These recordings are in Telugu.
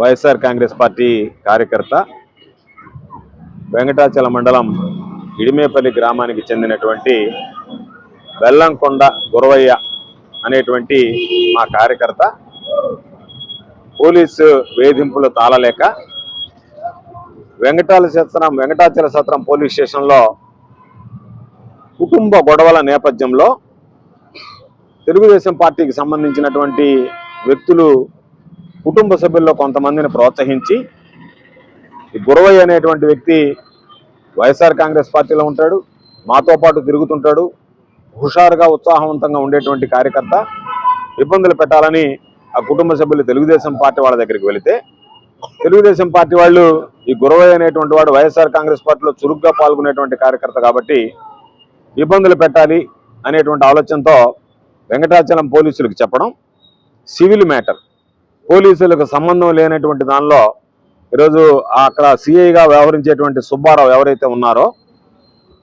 వైఎస్ఆర్ కాంగ్రెస్ పార్టీ కార్యకర్త వెంకటాచల మండలం ఇడిమేపల్లి గ్రామానికి చెందినటువంటి బెల్లంకొండ గురవయ్య అనేటువంటి మా కార్యకర్త. పోలీసు వేధింపులు తాళలేక వెంకటాల సత్రం వెంకటాచల సత్రం పోలీస్ స్టేషన్లో కుటుంబ గొడవల నేపథ్యంలో తెలుగుదేశం పార్టీకి సంబంధించినటువంటి వ్యక్తులు కుటుంబ సభ్యుల్లో కొంతమందిని ప్రోత్సహించి ఈ గురవయ్య అనేటువంటి వ్యక్తి వైఎస్ఆర్ కాంగ్రెస్ పార్టీలో ఉంటాడు మాతో పాటు తిరుగుతుంటాడు హుషారుగా ఉత్సాహవంతంగా ఉండేటువంటి కార్యకర్త. ఇబ్బందులు పెట్టాలని ఆ కుటుంబ సభ్యులు తెలుగుదేశం పార్టీ వాళ్ళ దగ్గరికి వెళితే తెలుగుదేశం పార్టీ వాళ్ళు ఈ గురవయ్య అనేటువంటి వాడు వైఎస్ఆర్ కాంగ్రెస్ పార్టీలో చురుగ్గా పాల్గొనేటువంటి కార్యకర్త కాబట్టి ఇబ్బందులు పెట్టాలి అనేటువంటి ఆలోచనతో వెంకటాచలం పోలీసులకు చెప్పడం సివిల్ మ్యాటర్. పోలీసులకు సంబంధం లేనటువంటి దానిలో ఈరోజు అక్కడ సిఐగా వ్యవహరించేటువంటి సుబ్బారావు ఎవరైతే ఉన్నారో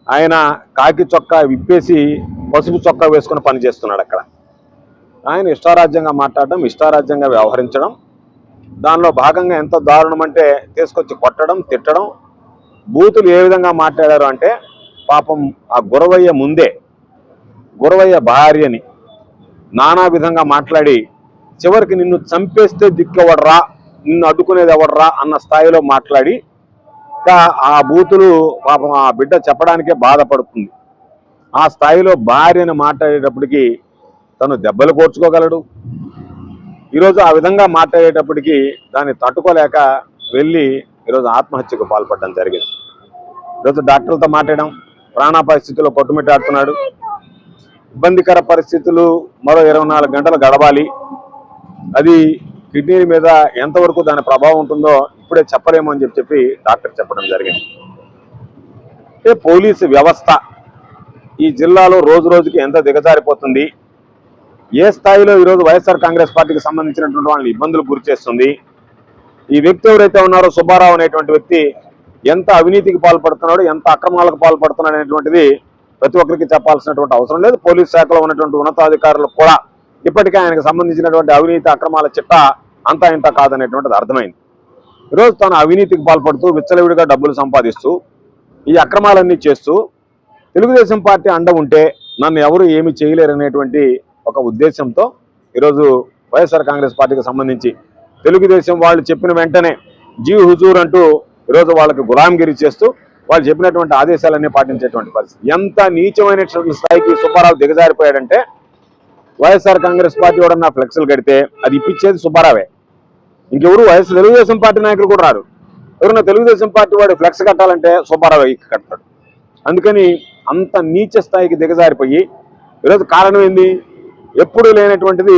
ఆయన కాకి చొక్కా విప్పేసి పసుపు చొక్కా వేసుకుని పనిచేస్తున్నాడు అక్కడ. ఆయన ఇష్టారాజ్యంగా మాట్లాడడం ఇష్టారాజ్యంగా వ్యవహరించడం దానిలో భాగంగా ఎంత దారుణం అంటే తీసుకొచ్చి కొట్టడం తిట్టడం బూతులు ఏ విధంగా మాట్లాడారు అంటే పాపం ఆ గురవయ్య ముందే గురవయ్య భార్యని నానా విధంగా మాట్లాడి చివరికి నిన్ను చంపేస్తే దిక్కెవడరా? నిన్ను అడ్డుకునేది ఎవడరా? అన్న స్థాయిలో మాట్లాడి ఇంకా ఆ బూతులు పాపం ఆ బిడ్డ చెప్పడానికే బాధపడుతుంది. ఆ స్థాయిలో భార్యను మాట్లాడేటప్పటికి తను దెబ్బలు కోర్చుకోగలడు. ఈరోజు ఆ విధంగా మాట్లాడేటప్పటికి దాన్ని తట్టుకోలేక వెళ్ళి ఈరోజు ఆత్మహత్యకు పాల్పడడం జరిగింది. ఈరోజు డాక్టర్లతో మాట్లాడడం ప్రాణ పరిస్థితుల్లో కొట్టుమిట్టాడుతున్నాడు. ఇబ్బందికర పరిస్థితులు మరో ఇరవై నాలుగు గంటలు గడవాలి. అది కిడ్నీ మీద ఎంతవరకు దాని ప్రభావం ఉంటుందో ఇప్పుడే చెప్పలేము అని చెప్పి చెప్పి డాక్టర్ చెప్పడం జరిగింది. అంటే పోలీసు వ్యవస్థ ఈ జిల్లాలో రోజు రోజుకి ఎంత దిగజారిపోతుంది? ఏ స్థాయిలో ఈరోజు వైఎస్ఆర్ కాంగ్రెస్ పార్టీకి సంబంధించినటువంటి వాళ్ళని ఇబ్బందులు గురిచేస్తుంది ఈ వ్యక్తి ఎవరైతే ఉన్నారో సుబ్బారావు అనేటువంటి వ్యక్తి ఎంత అవినీతికి పాల్పడుతున్నాడు ఎంత అక్రమాలకు పాల్పడుతున్నాడు అనేటువంటిది ప్రతి ఒక్కరికి చెప్పాల్సినటువంటి అవసరం లేదు. పోలీస్ శాఖలో ఉన్నటువంటి ఉన్నతాధికారులకు కూడా ఇప్పటికే ఆయనకు సంబంధించినటువంటి అవినీతి అక్రమాల చిట్ట అంతా ఇంత కాదనేటువంటిది అర్థమైంది. ఈరోజు తను అవినీతికి పాల్పడుతూ విచ్చలవిడిగా డబ్బులు సంపాదిస్తూ ఈ అక్రమాలన్నీ చేస్తూ తెలుగుదేశం పార్టీ అండ ఉంటే నన్ను ఎవరు ఏమి చేయలేరనేటువంటి ఒక ఉద్దేశంతో ఈరోజు వైఎస్ఆర్ కాంగ్రెస్ పార్టీకి సంబంధించి తెలుగుదేశం వాళ్ళు చెప్పిన వెంటనే జీ హుజూర్ అంటూ ఈరోజు వాళ్ళకి గులాంగిరి చేస్తూ వాళ్ళు చెప్పినటువంటి ఆదేశాలన్నీ పాటించేటువంటి పరిస్థితి. ఎంత నీచమైనటువంటి స్థాయికి సుబ్బారావు దిగజారిపోయాడంటే వైఎస్ఆర్ కాంగ్రెస్ పార్టీ ఎవడన్నా ఫ్లెక్స్లు కడితే అది ఇప్పించేది సుబ్బారావే. ఇంకెవరు వైఎస్ తెలుగుదేశం పార్టీ నాయకులు కూడా రారు. ఎవరన్నా తెలుగుదేశం పార్టీ వాడు ఫ్లెక్స్ కట్టాలంటే సుబ్బారావు కట్టాడు అందుకని అంత నీచ స్థాయికి దిగజారిపోయి ఈరోజు కారణం ఏంది? ఎప్పుడు లేనటువంటిది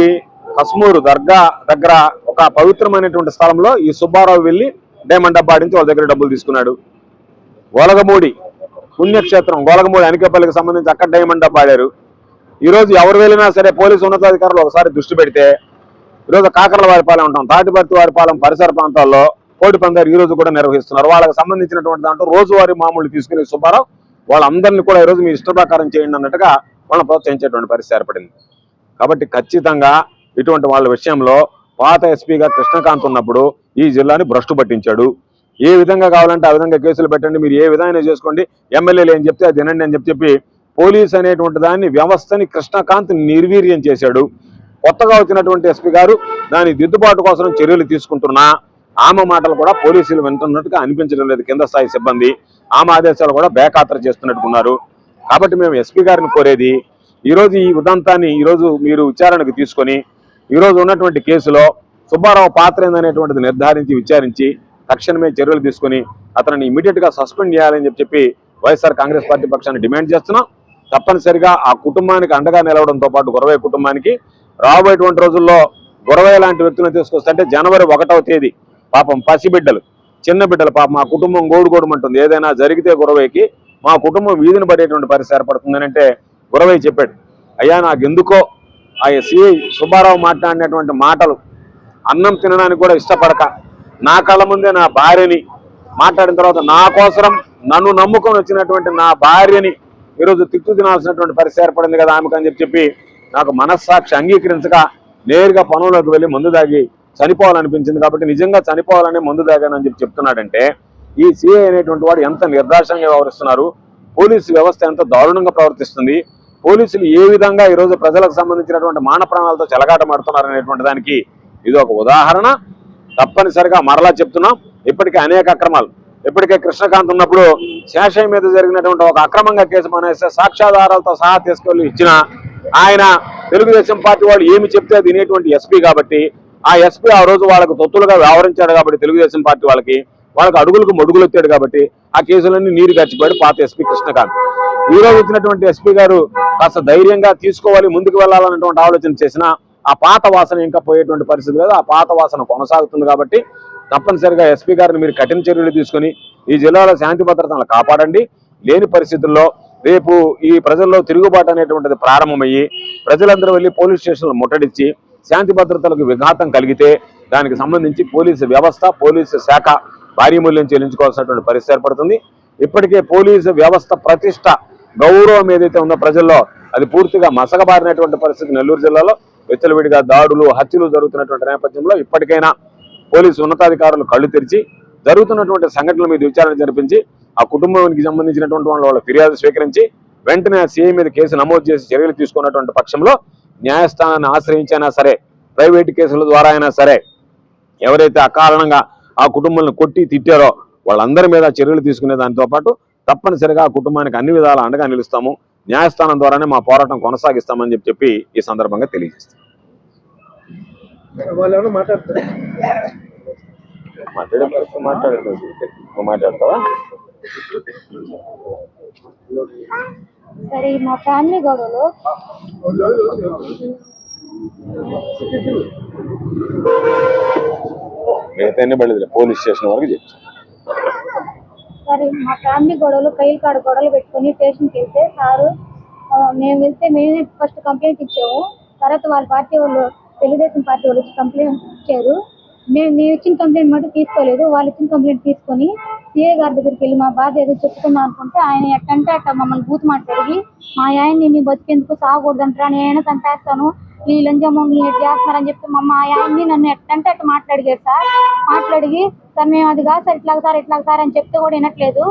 కస్మూరు దర్గా దగ్గర ఒక పవిత్రమైనటువంటి స్థలంలో ఈ సుబ్బారావు వెళ్ళి డైమండ్ డబ్బా ఆడించి వాళ్ళ దగ్గర డబ్బులు తీసుకున్నాడు. గోలగమూడి పుణ్యక్షేత్రం గోలగమూడి అనికేపల్లికి సంబంధించి అక్కడ డైమండ్ డబ్బా ఆడారు. ఈరోజు ఎవరు వెళ్ళినా సరే పోలీసు ఉన్నతాధికారులు ఒకసారి దృష్టి పెడితే ఈరోజు కాకరల వారిపాలెం ఉంటాం తాటిపర్తి వారిపాలెం పరిసర ప్రాంతాల్లో కోటి పందారు ఈ రోజు కూడా నిర్వహిస్తున్నారు. వాళ్ళకి సంబంధించినటువంటి దాంట్లో రోజువారీ మామూలు తీసుకునే సుబ్బారావు వాళ్ళందరినీ కూడా ఈరోజు మీ ఇష్ట ప్రకారం చేయండి అన్నట్టుగా వాళ్ళని ప్రోత్సహించేటువంటి పరిస్థితి ఏర్పడింది. కాబట్టి ఖచ్చితంగా ఇటువంటి వాళ్ళ విషయంలో పాత ఎస్పీగా కృష్ణకాంత్ ఉన్నప్పుడు ఈ జిల్లాని భ్రష్టు పట్టించాడు. ఏ విధంగా కావాలంటే ఆ విధంగా కేసులు పెట్టండి మీరు ఏ విధంగా చేసుకోండి ఎమ్మెల్యేలు ఏం చెప్తే అది వినండి అని చెప్పి చెప్పి పోలీస్ అనేటువంటి దాన్ని వ్యవస్థని కృష్ణకాంత్ నిర్వీర్యం చేశాడు. కొత్తగా వచ్చినటువంటి ఎస్పీ గారు దాని దిద్దుబాటు కోసం చర్యలు తీసుకుంటున్నా ఆమె మాటలు కూడా పోలీసులు వింటున్నట్టుగా అనిపించడం లేదు కింద స్థాయి సిబ్బంది. ఆమె ఆదేశాలు కూడా బేఖాతరు చేస్తున్నట్టుకున్నారు. కాబట్టి మేము ఎస్పీ గారిని కోరేది ఈరోజు ఈ ఉదంతాన్ని ఈరోజు మీరు విచారణకు తీసుకొని ఈరోజు ఉన్నటువంటి కేసులో సుబ్బారావు పాత్ర ఏందనేటువంటిది నిర్ధారించి విచారించి తక్షణమే చర్యలు తీసుకొని అతనిని ఇమీడియట్గా సస్పెండ్ చేయాలని చెప్పి చెప్పి వైఎస్ఆర్ కాంగ్రెస్ పార్టీ పక్షాన్ని డిమాండ్ చేస్తున్నాం. తప్పనిసరిగా ఆ కుటుంబానికి అండగా నిలవడంతో పాటు గురవయ్య కుటుంబానికి రాబోయేటువంటి రోజుల్లో గురవయ్య లాంటి వ్యక్తులను తీసుకొస్తే జనవరి ఒకటవ తేదీ పాపం పసిబిడ్డలు చిన్న బిడ్డలు పాపం మా కుటుంబం గోడుగోడమంటుంది. ఏదైనా జరిగితే గురవయ్యకి మా కుటుంబం వీధిని పడేటువంటి పరిస్థితి ఏర్పడుతుందని అంటే గురవయ్య చెప్పాడు. అయ్యా నాకు ఎందుకో ఆ సిఐ సుబ్బారావు మాట్లాడినటువంటి మాటలు అన్నం తినడానికి కూడా ఇష్టపడక నా కళ్ళ ముందే నా భార్యని మాట్లాడిన తర్వాత నా కోసరం నన్ను నమ్ముకొని వచ్చినటువంటి నా భార్యని ఈరోజు తిట్టు తినాల్సినటువంటి పరిస్థితి ఏర్పడింది కదా ఆమెకు అని చెప్పి చెప్పి నాకు మనస్సాక్షి అంగీకరించక నేరుగా పనుల్లోకి వెళ్ళి మందు దాగి చనిపోవాలనిపించింది కాబట్టి నిజంగా చనిపోవాలనే మందు దాగానని చెప్పి చెప్తున్నాడంటే ఈ సిఐ అనేటువంటి వాడు ఎంత నిర్దాక్షంగా వ్యవహరిస్తున్నారు? పోలీసు వ్యవస్థ ఎంత దారుణంగా ప్రవర్తిస్తుంది? పోలీసులు ఏ విధంగా ఈరోజు ప్రజలకు సంబంధించినటువంటి మాన ప్రాణాలతో చెలగాటమాడుతున్నారు అనేటువంటి దానికి ఇది ఒక ఉదాహరణ. తప్పనిసరిగా మరలా చెప్తున్నాం. ఇప్పటికే అనేక అక్రమాలు ఇప్పటికే కృష్ణకాంత్ ఉన్నప్పుడు శేషయ్య మీద జరిగినటువంటి ఒక అక్రమంగా కేసు మానేస్తే సాక్ష్యాధారాలతో సహా తీసుకెళ్ళి ఇచ్చిన ఆయన తెలుగుదేశం పార్టీ వాళ్ళు ఏమి చెప్తే అది వినేటువంటి ఎస్పీ కాబట్టి ఆ ఎస్పీ ఆ రోజు వాళ్ళకు తొత్తులుగా వ్యవహరించాడు కాబట్టి తెలుగుదేశం పార్టీ వాళ్ళకి వాళ్ళకి అడుగులకు మడుగులు వచ్చాడు కాబట్టి ఆ కేసులన్నీ నీరు గచ్చిపోయాడు పాత ఎస్పీ కృష్ణకాంత్. ఈ రోజు వచ్చినటువంటి ఎస్పీ గారు కాస్త ధైర్యంగా తీసుకోవాలి ముందుకు వెళ్ళాలన్నటువంటి ఆలోచన చేసిన ఆ పాత వాసన ఇంకా పోయేటువంటి పరిస్థితి లేదు. ఆ పాత వాసన కొనసాగుతుంది కాబట్టి తప్పనిసరిగా ఎస్పీ గారిని మీరు కఠిన చర్యలు తీసుకొని ఈ జిల్లాలో శాంతి భద్రతలను కాపాడండి. లేని పరిస్థితుల్లో రేపు ఈ ప్రజల్లో తిరుగుబాటు అనేటువంటిది ప్రారంభమయ్యి ప్రజలందరూ వెళ్ళి పోలీస్ స్టేషన్లు ముట్టడిచ్చి శాంతి భద్రతలకు విఘాతం కలిగితే దానికి సంబంధించి పోలీసు వ్యవస్థ పోలీసు శాఖ భారీ మూల్యం చెల్లించుకోవాల్సినటువంటి పరిస్థితి ఏర్పడుతుంది. ఇప్పటికే పోలీసు వ్యవస్థ ప్రతిష్ట గౌరవం ఏదైతే ఉందో ప్రజల్లో అది పూర్తిగా మసకబారినటువంటి పరిస్థితి నెల్లూరు జిల్లాలో. వెచ్చలవిడిగా దాడులు హత్యలు జరుగుతున్నటువంటి నేపథ్యంలో ఇప్పటికైనా పోలీసు ఉన్నతాధికారులు కళ్ళు తెరిచి జరుగుతున్నటువంటి సంఘటనల మీద విచారణ జరిపించి ఆ కుటుంబానికి సంబంధించినటువంటి వాళ్ళ వాళ్ళ ఫిర్యాదు స్వీకరించి వెంటనే ఆ మీద కేసు నమోదు చేసి చర్యలు తీసుకున్నటువంటి పక్షంలో న్యాయస్థానాన్ని ఆశ్రయించైనా సరే ప్రైవేటు కేసుల ద్వారా అయినా సరే ఎవరైతే అకారణంగా ఆ కుటుంబాలను కొట్టి తిట్టారో వాళ్ళందరి మీద చర్యలు తీసుకునే దానితో పాటు తప్పనిసరిగా ఆ కుటుంబానికి అన్ని విధాలా అండగా నిలుస్తాము. న్యాయస్థానం ద్వారానే మా పోరాటం కొనసాగిస్తామని చెప్పి చెప్పి ఈ సందర్భంగా తెలియజేస్తాం వాళ్ళు మాట్లాడతారు. మాట్లాడే మాట్లాడలేదు మాట్లాడతావా? సరే మా ఫ్యామిలీ గొడవలు. మిగతా ఎన్ని పడలేదు పోలీస్ స్టేషన్ వరకు చెప్పు. సరే మా ఫ్యామిలీ గొడవలు కైలు కాడ గొడవలు పెట్టుకొని స్టేషన్కి వెళ్తే సారు మేము వెళ్తే మేమే ఫస్ట్ కంప్లైంట్ ఇచ్చాము. తర్వాత వాళ్ళ పార్టీ వాళ్ళు తెలుగుదేశం పార్టీ వాళ్ళు వచ్చి కంప్లైంట్ ఇచ్చారు. మేము మేము ఇచ్చిన కంప్లైంట్ మటు తీసుకోలేదు. వాళ్ళు ఇచ్చిన కంప్లైంట్ తీసుకొని సిఏ గారి దగ్గరికి వెళ్ళి మా బాధ ఏదో చెప్పుకుందాం అనుకుంటే ఆయన ఎట్టంటే అట్ట మమ్మల్ని బూత్ మాట్లాడి మా ఆయన్ని నీ బతికేందుకు సాగకూడదంటారా నేనైనా చంపేస్తాను ఈ లంజమ్మని ఇట్లా చేస్తున్నారని చెప్పి మా ఆయన్ని నన్ను ఎట్టంటే అట్ట మాట్లాడిగారు సార్. మాట్లాడి సార్ మేము అది కాదు సార్ ఇట్లా సార్ ఇట్లా సార్ అని చెప్తే కూడా వినట్లేదు.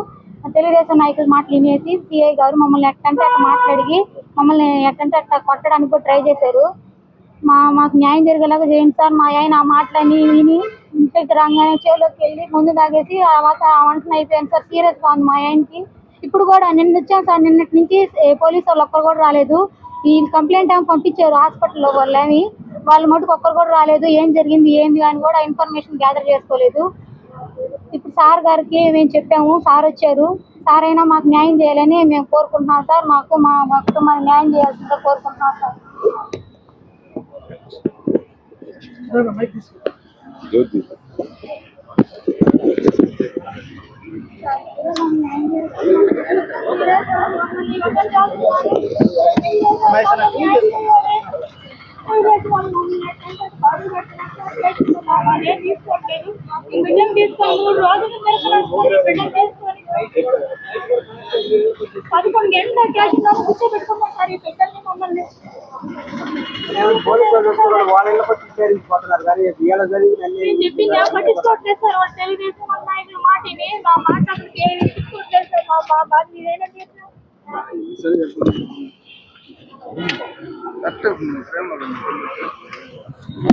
తెలుగుదేశం నాయకుల మాటలు వినేసి సిఐ గారు మమ్మల్ని ఎట్టంటే అట్ట మాట్లాడి మమ్మల్ని ఎట్టంటే అట్ట కొట్టడానికి కూడా ట్రై చేశారు. మా మాకు న్యాయం జరిగేలాగా చేయండి సార్. మా ఆయన ఆ మాటలన్నీ విని ఇంటికి రాగానే చేలోకి వెళ్ళి ముందు తాగేసి ఆ తర్వాత ఆ వంటన అయిపోయాను సార్. సీరియస్గా ఉంది మా ఆయనకి. ఇప్పుడు కూడా నిన్న వచ్చాను సార్. నిన్నటి నుంచి ఏ పోలీసు వాళ్ళు ఒక్కరు కూడా రాలేదు. ఈ కంప్లైంట్ ఏమో పంపించారు హాస్పిటల్లో వాళ్ళేమి వాళ్ళ మటుకు ఒక్కరు కూడా రాలేదు. ఏం జరిగింది ఏంది అని కూడా ఇన్ఫర్మేషన్ గ్యాదర్ చేసుకోలేదు. ఇప్పుడు సార్ గారికి మేము చెప్పాము. సార్ వచ్చారు. సార్ అయినా మాకు న్యాయం చేయాలని మేము కోరుకుంటున్నాం సార్. మాకు మా మా కుటుంబానికి న్యాయం చేయాల్సిందిగా కోరుకుంటున్నాం sir. Dudu. Começa na quinta? వాళ్ళు ఇళ్ళ పట్టి విచారించిపోతున్నారు కానీ ఇవాళ జరిగింది చెప్పింది పట్టించుకోవట్లేదు సార్ వాళ్ళు తెలుగుదేశం వాళ్ళ నాయకులు మాటిని మా మాట పట్టించుకోవట్లేదు సార్ మా బాబా మీరేనా చేశారు? సరే చెప్పండి. కరెక్ట్. ఫ్రేమ్